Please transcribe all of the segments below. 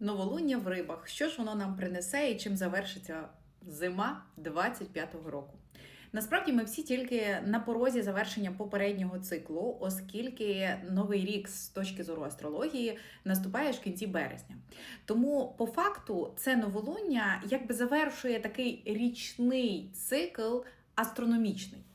Новолуння в рибах. Що ж воно нам принесе і чим завершиться зима 25-го року? Насправді ми всі тільки на порозі завершення попереднього циклу, оскільки новий рік з точки зору астрології наступає ж в кінці березня. Тому, по факту, це новолуння якби завершує такий річний цикл астрономічний.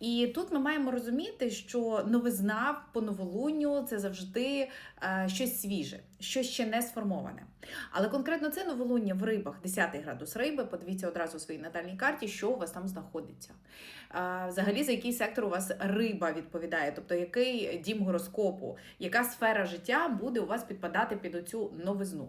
І тут ми маємо розуміти, що новизна по новолунню це завжди е, щось свіже, щось ще не сформоване. Але конкретно це новолуння в рибах, 10 градус риби. Подивіться одразу у своїй натальній карті, що у вас там знаходиться. Е, взагалі, за який сектор у вас риба відповідає, тобто який дім гороскопу, яка сфера життя буде у вас підпадати під оцю новизну.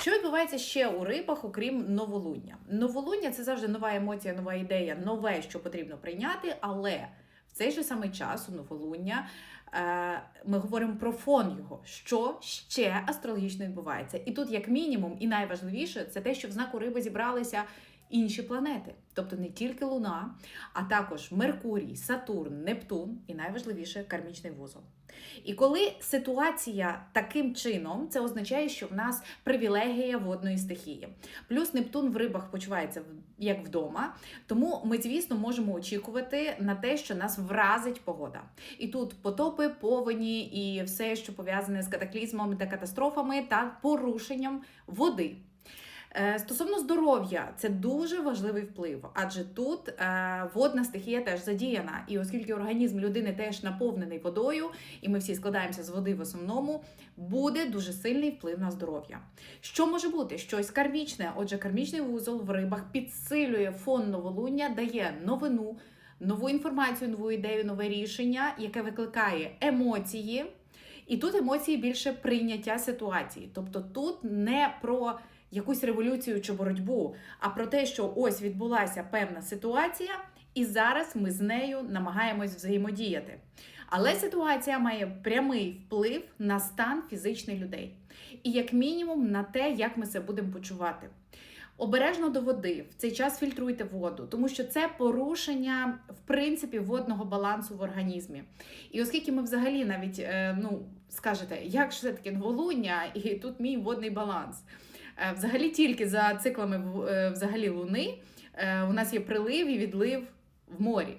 Що відбувається ще у рибах, окрім новолуння? Новолуння це завжди нова емоція, нова ідея, нове, що потрібно прийняти, але в цей же самий час у новолуння е, ми говоримо про фон його, що ще астрологічно відбувається. І тут, як мінімум, і найважливіше, це те, що в знаку риби зібралися інші планети, тобто не тільки Луна, а також Меркурій, Сатурн, Нептун і найважливіше кармічний вузол. І коли ситуація таким чином, це означає, що в нас привілегія водної стихії. Плюс Нептун в рибах почувається як вдома, тому ми, звісно, можемо очікувати на те, що нас вразить погода. І тут потопи, повені і все, що пов'язане з катаклізмами та катастрофами та порушенням води. Е, Стосовно здоров'я, це дуже важливий вплив, адже тут е, водна стихія теж задіяна. І оскільки організм людини теж наповнений водою, і ми всі складаємося з води в основному, буде дуже сильний вплив на здоров'я. Що може бути? Щось кармічне. Отже, кармічний вузол в рибах підсилює фон новолуння, дає новину, нову інформацію, нову ідею, нове рішення, яке викликає емоції. І тут емоції більше прийняття ситуації. Тобто тут не про якусь революцію чи боротьбу, а про те, що ось відбулася певна ситуація, і зараз ми з нею намагаємось взаємодіяти. Але ситуація має прямий вплив на стан фізичний людей, і як мінімум на те, як ми себе будемо почувати. Обережно до води в цей час фільтруйте воду, тому що це порушення в принципі водного балансу в організмі. І оскільки ми взагалі навіть е, ну скажете, як ж все таки новолуння, і тут мій водний баланс. Е, Взагалі тільки за циклами е, взагалі луни е, у нас є прилив і відлив в морі.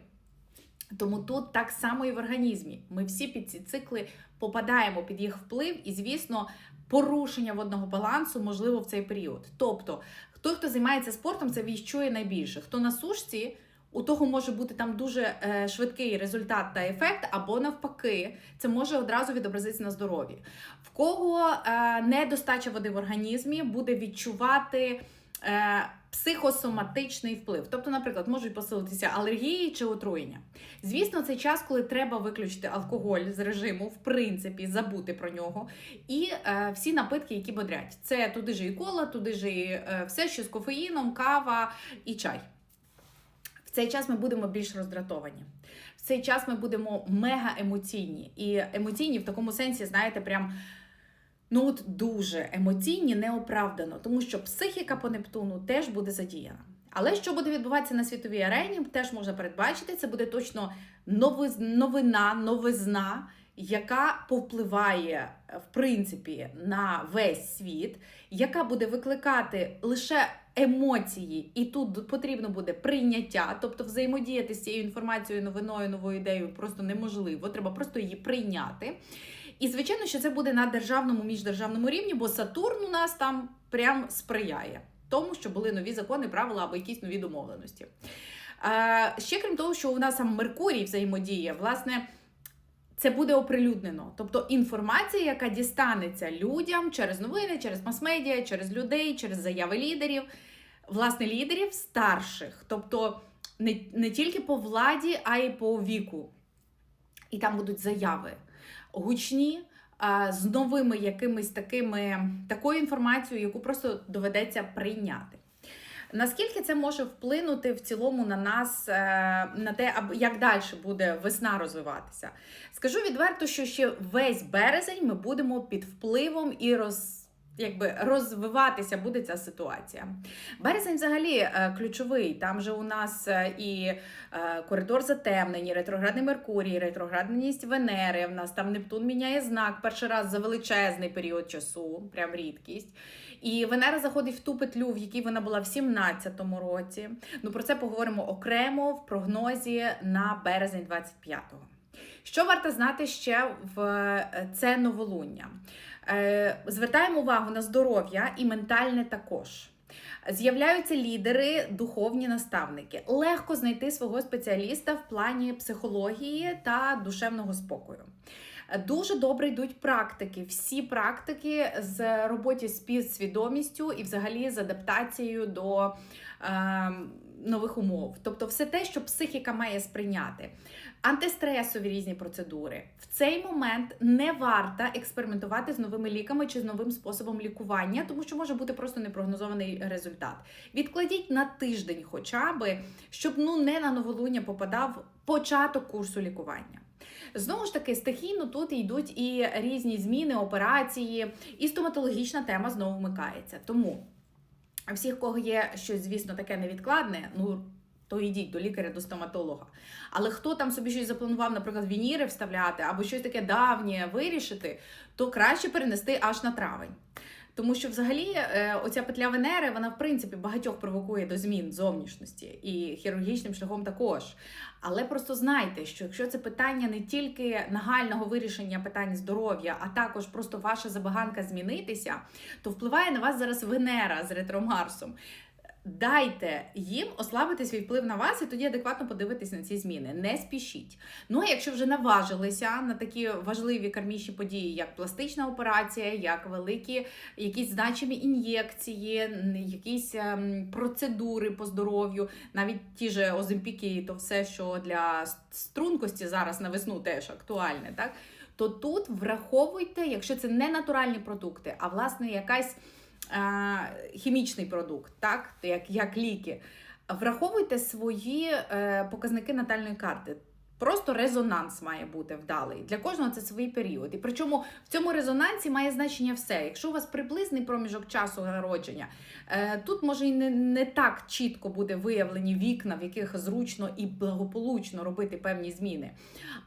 Тому тут так само і в організмі. Ми всі під ці цикли попадаємо під їх вплив, і, звісно, порушення водного балансу можливо в цей період. Тобто, той, хто займається спортом, це відчує найбільше. Хто на сушці, у того може бути там дуже е, швидкий результат та ефект, або навпаки, це може одразу відобразитися на здоров'ї. В кого е, недостача води в організмі, буде відчувати. Е, Психосоматичний вплив, тобто, наприклад, можуть посилитися алергії чи отруєння. Звісно, це час, коли треба виключити алкоголь з режиму, в принципі, забути про нього. І е, всі напитки, які бодрять. Це туди ж і кола, туди ж і все, що з кофеїном, кава і чай. Цей час ми будемо більш роздратовані. В цей час ми будемо мега емоційні. І емоційні в такому сенсі, знаєте, прям. Ну от дуже емоційні, неоправдано, тому що психіка по Нептуну теж буде задіяна. Але що буде відбуватися на світовій арені, теж можна передбачити. Це буде точно новина, новизна, яка повпливає в принципі на весь світ, яка буде викликати лише емоції, і тут потрібно буде прийняття, тобто взаємодіяти з цією інформацією, новиною, новою ідеєю просто неможливо. Треба просто її прийняти. І звичайно, що це буде на державному міждержавному рівні, бо Сатурн у нас там прям сприяє тому, що були нові закони, правила або якісь нові домовленості. Е, ще крім того, що у нас сам Меркурій взаємодіє, власне. Це буде оприлюднено, тобто інформація, яка дістанеться людям через новини, через мас-медіа, через людей, через заяви лідерів, власне, лідерів старших, тобто не, не тільки по владі, а й по віку. І там будуть заяви гучні, з новими якимись такими такою інформацією, яку просто доведеться прийняти. Наскільки це може вплинути в цілому на нас, е, на те, як далі буде весна розвиватися? Скажу відверто, що ще весь березень ми будемо під впливом і роз. Якби розвиватися буде ця ситуація. Березень взагалі е, ключовий. Там же у нас е, і е, коридор затемнені, ретроградний Меркурій, ретроградність Венери. В нас там Нептун міняє знак перший раз за величезний період часу, прям рідкість. І Венера заходить в ту петлю, в якій вона була в 17-му році. Ну про це поговоримо окремо в прогнозі на березень 25-го. Що варто знати ще в це новолуння? Е, Звертаємо увагу на здоров'я і ментальне також. З'являються лідери, духовні наставники. Легко знайти свого спеціаліста в плані психології та душевного спокою. Дуже добре йдуть практики. Всі практики з роботі з підсвідомістю і взагалі з адаптацією до е, нових умов. Тобто, все те, що психіка має сприйняти. Антистресові різні процедури. В цей момент не варто експериментувати з новими ліками чи з новим способом лікування, тому що може бути просто непрогнозований результат. Відкладіть на тиждень, хоча би, щоб ну не на новолуння попадав початок курсу лікування. Знову ж таки, стихійно тут йдуть і різні зміни, операції, і стоматологічна тема знову вмикається. Тому всіх, кого є щось, звісно, таке невідкладне, ну то йдіть до лікаря, до стоматолога. Але хто там собі щось запланував, наприклад, вініри вставляти або щось таке давнє вирішити, то краще перенести аж на травень. Тому що взагалі е, оця петля Венери, вона в принципі багатьох провокує до змін зовнішності і хірургічним шляхом також. Але просто знайте, що якщо це питання не тільки нагального вирішення питань здоров'я, а також просто ваша забаганка змінитися, то впливає на вас зараз Венера з ретромарсом. Дайте їм ослабити свій вплив на вас, і тоді адекватно подивитись на ці зміни. Не спішіть. Ну а якщо вже наважилися на такі важливі кармічні події, як пластична операція, як великі якісь значимі ін'єкції, якісь ем, процедури по здоров'ю, навіть ті ж озимпіки, то все, що для стрункості зараз на весну теж актуальне, так то тут враховуйте, якщо це не натуральні продукти, а власне якась хімічний продукт, так, як як ліки. Враховуйте свої е, показники натальної карти. Просто резонанс має бути вдалий. Для кожного це свій період. І причому в цьому резонансі має значення все. Якщо у вас приблизний проміжок часу народження, е, тут може і не, не так чітко буде виявлені вікна, в яких зручно і благополучно робити певні зміни.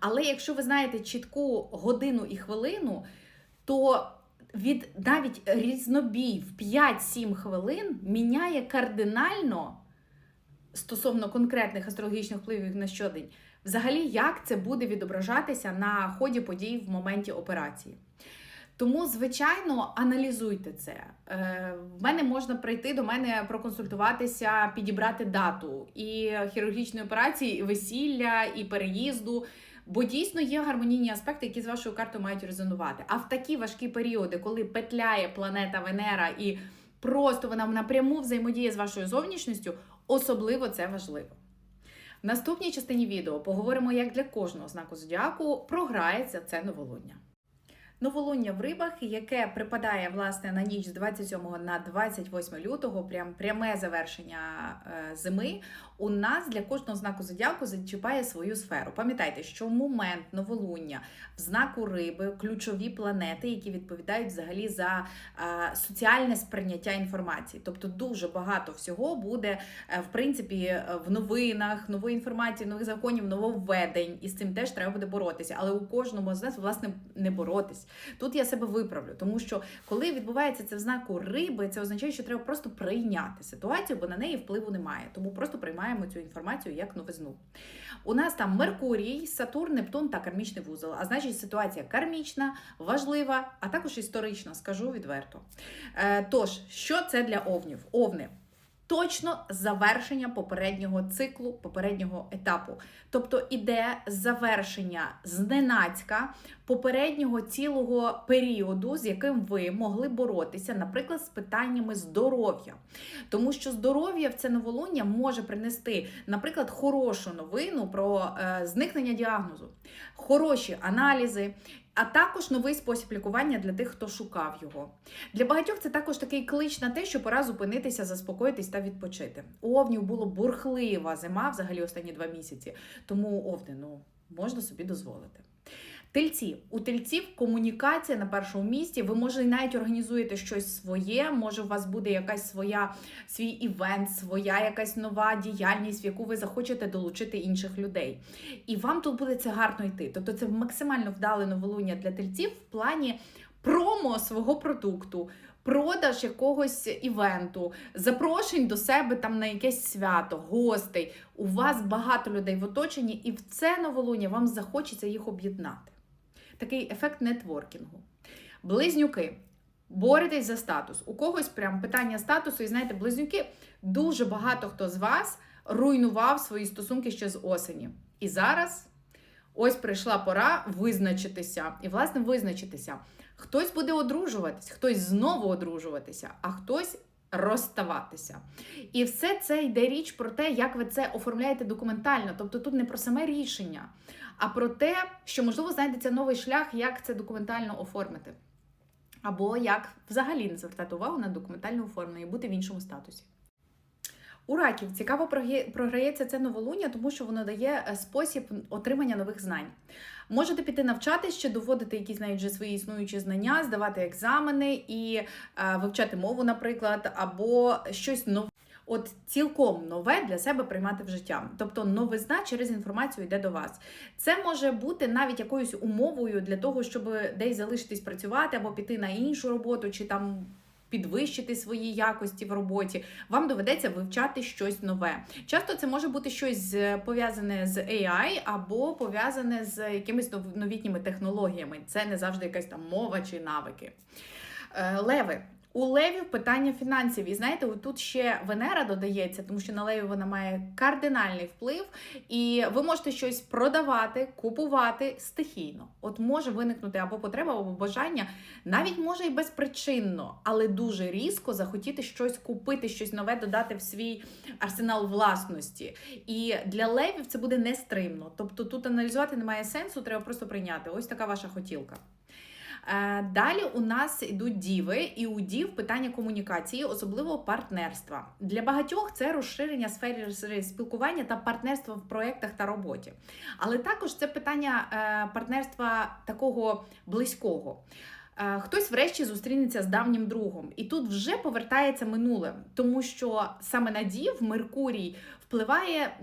Але якщо ви знаєте чітку годину і хвилину, то від навіть різнобій в 5-7 хвилин міняє кардинально стосовно конкретних астрологічних впливів на щодень, взагалі, як це буде відображатися на ході подій в моменті операції. Тому, звичайно, аналізуйте це. Е, в мене можна прийти до мене проконсультуватися, підібрати дату і хірургічної операції, і весілля, і переїзду. Бо дійсно є гармонійні аспекти, які з вашою картою мають резонувати. А в такі важкі періоди, коли петляє планета Венера і просто вона напряму взаємодіє з вашою зовнішністю, особливо це важливо. В наступній частині відео поговоримо, як для кожного знаку зодіаку програється це новолуння. Новолуння в рибах, яке припадає власне на ніч з 27 на 28 лютого, прям пряме завершення е, зими у нас для кожного знаку зодіаку зачіпає свою сферу. Пам'ятайте, що момент новолуння в знаку риби ключові планети, які відповідають взагалі за е, соціальне сприйняття інформації. Тобто дуже багато всього буде е, в принципі в новинах, нової інформації, нових законів, нововведень, і з цим теж треба буде боротися. Але у кожному з нас власне не боротись. Тут я себе виправлю, тому що коли відбувається це в знаку риби, це означає, що треба просто прийняти ситуацію, бо на неї впливу немає. Тому просто приймаємо цю інформацію як новизну. У нас там Меркурій, Сатурн, Нептун та кармічний вузол. А значить, ситуація кармічна, важлива, а також історична, скажу відверто. Е, тож, що це для овнів? Овни точно завершення попереднього циклу, попереднього етапу. Тобто іде завершення зненацька попереднього цілого періоду, з яким ви могли боротися, наприклад, з питаннями здоров'я. Тому що здоров'я в це новолуння може принести, наприклад, хорошу новину про е, зникнення діагнозу, хороші аналізи, а також новий спосіб лікування для тих, хто шукав його. Для багатьох це також такий клич на те, що пора зупинитися, заспокоїтись та відпочити. У Овнів було бурхлива зима, взагалі останні два місяці. Тому овни, ну, можна собі дозволити. Тельці. У тельців комунікація на першому місці. Ви може навіть організуєте щось своє. Може, у вас буде якась своя свій івент, своя якась нова діяльність, в яку ви захочете долучити інших людей. І вам тут буде це гарно йти. Тобто, це максимально вдале новолуння для тельців в плані промо свого продукту. Продаж якогось івенту, запрошень до себе там на якесь свято, гостей. У вас багато людей в оточенні, і в це новолуння вам захочеться їх об'єднати. Такий ефект нетворкінгу. Близнюки. Боретесь за статус. У когось прям питання статусу, і знаєте, близнюки дуже багато хто з вас руйнував свої стосунки ще з осені. І зараз ось прийшла пора визначитися. І, власне, визначитися. Хтось буде одружуватись, хтось знову одружуватися, а хтось розставатися. І все це йде річ про те, як ви це оформляєте документально. Тобто тут не про саме рішення, а про те, що можливо знайдеться новий шлях, як це документально оформити. Або як взагалі не звертати увагу на документальне оформлення і бути в іншому статусі. У раків цікаво програється це новолуння, тому що воно дає е, спосіб отримання нових знань. Можете піти навчатись чи доводити якісь навіть вже свої існуючі знання, здавати екзамени і е, вивчати мову, наприклад, або щось нове. От цілком нове для себе приймати в життя. Тобто новизна через інформацію йде до вас. Це може бути навіть якоюсь умовою для того, щоб десь залишитись працювати або піти на іншу роботу, чи там підвищити свої якості в роботі. Вам доведеться вивчати щось нове. Часто це може бути щось пов'язане з AI або пов'язане з якимись новітніми технологіями. Це не завжди якась там мова чи навики. Е, Леви. У левів питання фінансів. І знаєте, тут ще Венера додається, тому що на леві вона має кардинальний вплив, і ви можете щось продавати, купувати стихійно. От може виникнути або потреба, або бажання, навіть може і безпричинно, але дуже різко захотіти щось купити, щось нове додати в свій арсенал власності. І для левів це буде нестримно. Тобто тут аналізувати немає сенсу, треба просто прийняти. Ось така ваша хотілка. Е, Далі у нас йдуть діви, і у дів питання комунікації, особливо партнерства. Для багатьох це розширення сфери спілкування та партнерства в проєктах та роботі. Але також це питання е, партнерства такого близького. Е, Хтось врешті зустрінеться з давнім другом, і тут вже повертається минуле, тому що саме на дів Меркурій впливає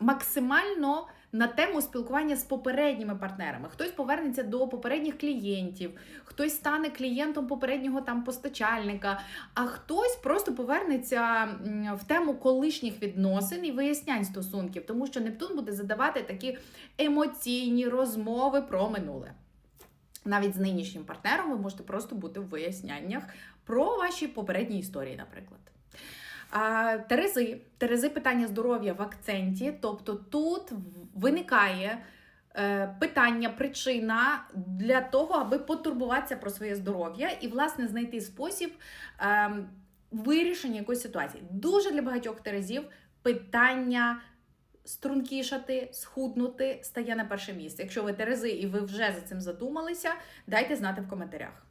максимально на тему спілкування з попередніми партнерами. Хтось повернеться до попередніх клієнтів, хтось стане клієнтом попереднього там постачальника, а хтось просто повернеться в тему колишніх відносин і вияснянь стосунків, тому що Нептун буде задавати такі емоційні розмови про минуле. Навіть з нинішнім партнером ви можете просто бути в виясняннях про ваші попередні історії, наприклад. Терези. Терези питання здоров'я в акценті. Тобто тут виникає е, питання, причина для того, аби потурбуватися про своє здоров'я і, власне, знайти спосіб е, вирішення якоїсь ситуації. Дуже для багатьох терезів питання. Стрункішати, схуднути стає на перше місце. Якщо ви терези і ви вже за цим задумалися, дайте знати в коментарях.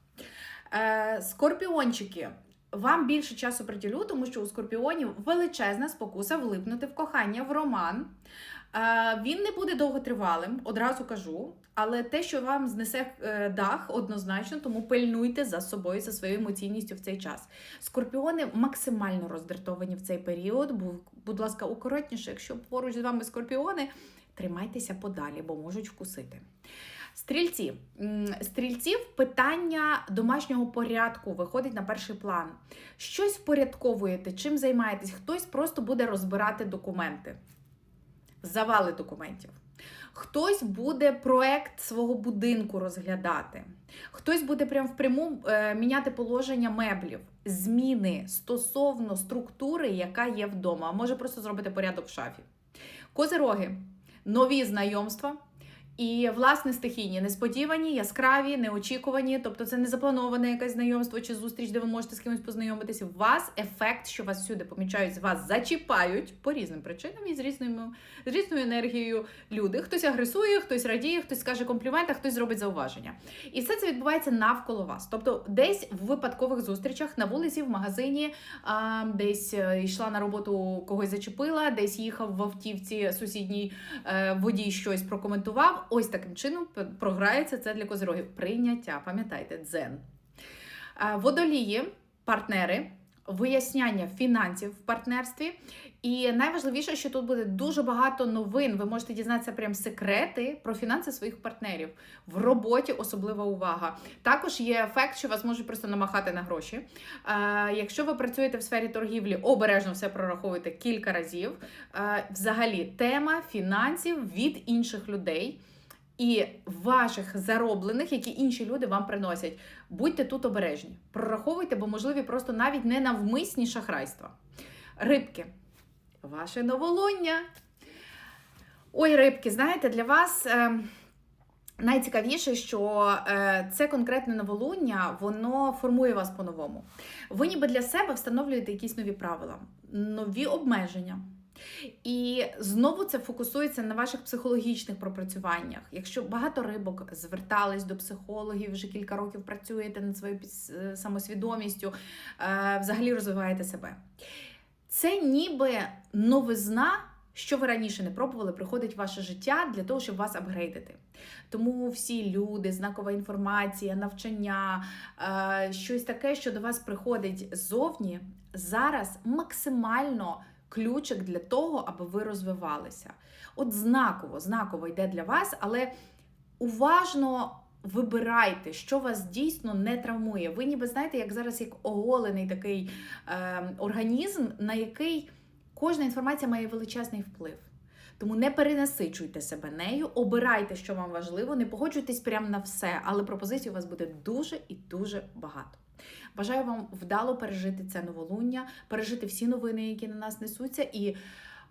Е, скорпіончики. Вам більше часу приділю, тому що у скорпіонів величезна спокуса влипнути в кохання, в роман. Е, Він не буде довготривалим, одразу кажу. Але те, що вам знесе е, дах, однозначно, тому пильнуйте за собою, за своєю емоційністю в цей час. Скорпіони максимально роздратовані в цей період. Бу- Будь ласка, акуратніше, якщо поруч з вами скорпіони, тримайтеся подалі, бо можуть вкусити. Стрільці. Стрільців питання домашнього порядку виходить на перший план. Щось впорядковуєте, чим займаєтесь? Хтось просто буде розбирати документи, завали документів. Хтось буде проект свого будинку розглядати, хтось буде прям впряму е, міняти положення меблів, зміни стосовно структури, яка є вдома. А може просто зробити порядок в шафі. Козироги, нові знайомства. І, власне, стихійні, несподівані, яскраві, неочікувані. Тобто це не заплановане якесь знайомство чи зустріч, де ви можете з кимось познайомитися. У вас ефект, що вас всюди помічають, вас зачіпають по різним причинам і з різною, з різною енергією люди. Хтось агресує, хтось радіє, хтось скаже комплімент, а хтось зробить зауваження. І все це відбувається навколо вас. Тобто, десь в випадкових зустрічах на вулиці, в магазині, десь е, йшла на роботу, когось зачепила, десь їхав в автівці сусідній е, водій щось прокоментував. Ось таким чином програється це для козирогів. Прийняття, пам'ятайте, дзен. Водолії, партнери, виясняння фінансів в партнерстві. І найважливіше, що тут буде дуже багато новин. Ви можете дізнатися прям секрети про фінанси своїх партнерів. В роботі особлива увага. Також є ефект, що вас можуть просто намахати на гроші. Якщо ви працюєте в сфері торгівлі, обережно все прораховуйте кілька разів. Взагалі, тема фінансів від інших людей. І ваших зароблених, які інші люди вам приносять. Будьте тут обережні. Прораховуйте, бо можливі просто навіть ненавмисні шахрайства. Рибки, ваше новолуння. Ой, рибки, знаєте, для вас. Е... Найцікавіше, що е, це конкретне новолуння, воно формує вас по-новому. Ви ніби для себе встановлюєте якісь нові правила, нові обмеження. І знову це фокусується на ваших психологічних пропрацюваннях. Якщо багато рибок звертались до психологів, вже кілька років працюєте над своєю е, самосвідомістю, е, взагалі розвиваєте себе. Це ніби новизна, що ви раніше не пробували, приходить в ваше життя для того, щоб вас апгрейдити. Тому всі люди, знакова інформація, навчання, е, щось таке, що до вас приходить ззовні, зараз максимально ключик для того, аби ви розвивалися. От знаково, знаково йде для вас, але уважно вибирайте, що вас дійсно не травмує. Ви ніби знаєте, як зараз як оголений такий е, організм, на який кожна інформація має величезний вплив. Тому не перенасичуйте себе нею, обирайте, що вам важливо, не погоджуйтесь прямо на все, але пропозицій у вас буде дуже і дуже багато. Бажаю вам вдало пережити це новолуння, пережити всі новини, які на нас несуться, і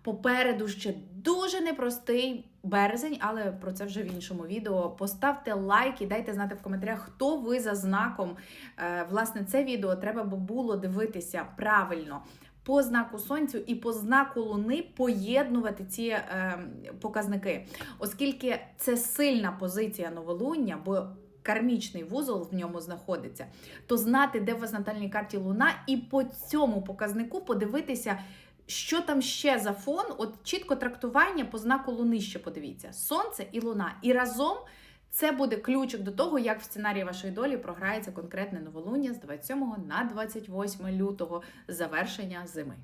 попереду ще дуже непростий березень, але про це вже в іншому відео. Поставте лайк і дайте знати в коментарях, хто ви за знаком. Е, Власне, це відео треба було дивитися правильно. По знаку сонцю і по знаку луни поєднувати ці е, показники, оскільки це сильна позиція новолуння, бо кармічний вузол в ньому знаходиться, то знати, де у вас на натальній карті луна, і по цьому показнику подивитися, що там ще за фон, от чітко трактування по знаку луни ще подивіться: сонце і луна. І разом це буде ключик до того, як в сценарії вашої долі програється конкретне новолуння з 27 на 28 лютого завершення зими.